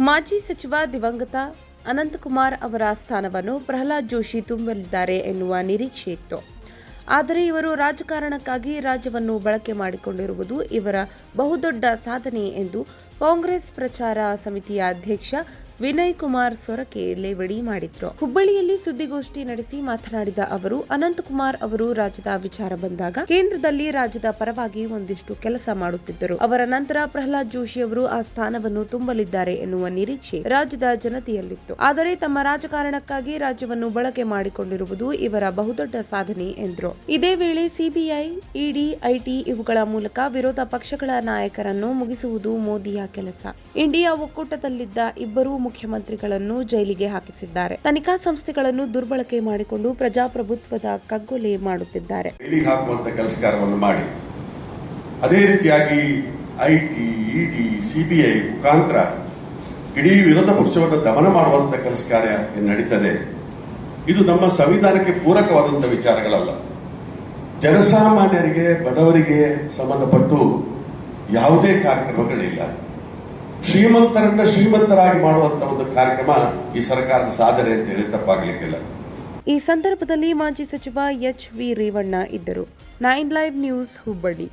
ಮಾಜಿ ಸಚಿವ ದಿವಂಗತ ಅನಂತಕುಮಾರ್ ಅವರ ಸ್ಥಾನವನ್ನು ಪ್ರಹ್ಲಾದ್ ಜೋಶಿ ತುಂಬಲಿದ್ದಾರೆ ಎನ್ನುವ ನಿರೀಕ್ಷೆ ಇತ್ತು. ಆದರೆ ಇವರು ರಾಜಕಾರಣಕ್ಕಾಗಿ ರಾಜ್ಯವನ್ನು ಬಳಕೆ ಮಾಡಿಕೊಂಡಿರುವುದು ಇವರ ಬಹುದೊಡ್ಡ ಸಾಧನೆ ಎಂದು ಕಾಂಗ್ರೆಸ್ ಪ್ರಚಾರ ಸಮಿತಿಯ ಅಧ್ಯಕ್ಷ ವಿನಯ್ ಕುಮಾರ್ ಸೊರಕೆ ಲೇವಡಿ ಮಾಡಿದ್ರು. ಹುಬ್ಬಳ್ಳಿಯಲ್ಲಿ ಸುದ್ದಿಗೋಷ್ಠಿ ನಡೆಸಿ ಮಾತನಾಡಿದ ಅವರು ಅನಂತಕುಮಾರ್ ಅವರು ರಾಜ್ಯದ ವಿಚಾರ ಬಂದಾಗ ಕೇಂದ್ರದಲ್ಲಿ ರಾಜ್ಯದ ಪರವಾಗಿ ಒಂದಿಷ್ಟು ಕೆಲಸ ಮಾಡುತ್ತಿದ್ದರು. ಅವರ ನಂತರ ಪ್ರಹ್ಲಾದ್ ಜೋಶಿ ಅವರು ಆ ಸ್ಥಾನವನ್ನು ತುಂಬಲಿದ್ದಾರೆ ಎನ್ನುವ ನಿರೀಕ್ಷೆ ರಾಜ್ಯದ ಜನತೆಯಲ್ಲಿತ್ತು. ಆದರೆ ತಮ್ಮ ರಾಜಕಾರಣಕ್ಕಾಗಿ ರಾಜ್ಯವನ್ನು ಬಳಕೆ ಮಾಡಿಕೊಂಡಿರುವುದು ಇವರ ಬಹುದೊಡ್ಡ ಸಾಧನೆ ಎಂದರು. ಇದೇ ವೇಳೆ ಸಿಬಿಐ, ಇಡಿ, ಐಟಿ ಇವುಗಳ ಮೂಲಕ ವಿರೋಧ ಪಕ್ಷಗಳ ನಾಯಕರನ್ನು ಮುಗಿಸುವುದು ಮೋದಿಯ ಕೆಲಸ. ಇಂಡಿಯಾ ಒಕ್ಕೂಟದಲ್ಲಿದ್ದ ಇಬ್ಬರೂ ಮುಖ್ಯಮಂತ್ರಿಗಳನ್ನು ಜೈಲಿಗೆ ಹಾಕಿಸಿದ್ದಾರೆ. ತನಿಖಾ ಸಂಸ್ಥೆಗಳನ್ನು ದುರ್ಬಳಕೆ ಮಾಡಿಕೊಂಡು ಪ್ರಜಾಪ್ರಭುತ್ವದ ಕಗ್ಗೊಲೆ ಮಾಡುತ್ತಿದ್ದಾರೆ. ಮಾಡಿ. ಅದೇ ರೀತಿಯಾಗಿ ಐಟಿ ಇಡಿ ಸಿಬಿಐ ಮುಖಾಂತರ ಇಡೀ ವಿರೋಧ ಪಕ್ಷವನ್ನು ದಮನ ಮಾಡುವಂತ ಕೆಲಸ ಕಾರ್ಯ ನಡೀತದೆ. ಇದು ನಮ್ಮ ಸಂವಿಧಾನಕ್ಕೆ ಪೂರಕವಾದಂತ ವಿಚಾರಗಳಲ್ಲ. ಜನಸಾಮಾನ್ಯರಿಗೆ, ಬಡವರಿಗೆ ಸಂಬಂಧಪಟ್ಟು ಯಾವುದೇ ಕಾರ್ಯಕ್ರಮಗಳಿಲ್ಲ. ಶ್ರೀಮಂತರನ್ನ ಶ್ರೀಮಂತರಾಗಿ ಮಾಡುವಂತ ಒಂದು ಕಾರ್ಯಕ್ರಮ ಈ ಸರ್ಕಾರದ ಸಾಧನೆ ಅಂತ ಹೇಳಿ ತಪ್ಪಾಗಲಿಕ್ಕಿಲ್ಲ. ಈ ಸಂದರ್ಭದಲ್ಲಿ ಮಾಜಿ ಸಚಿವ ಎಚ್ ವಿ ರೇವಣ್ಣ ಇದ್ದರು. Nine live news Hubballi.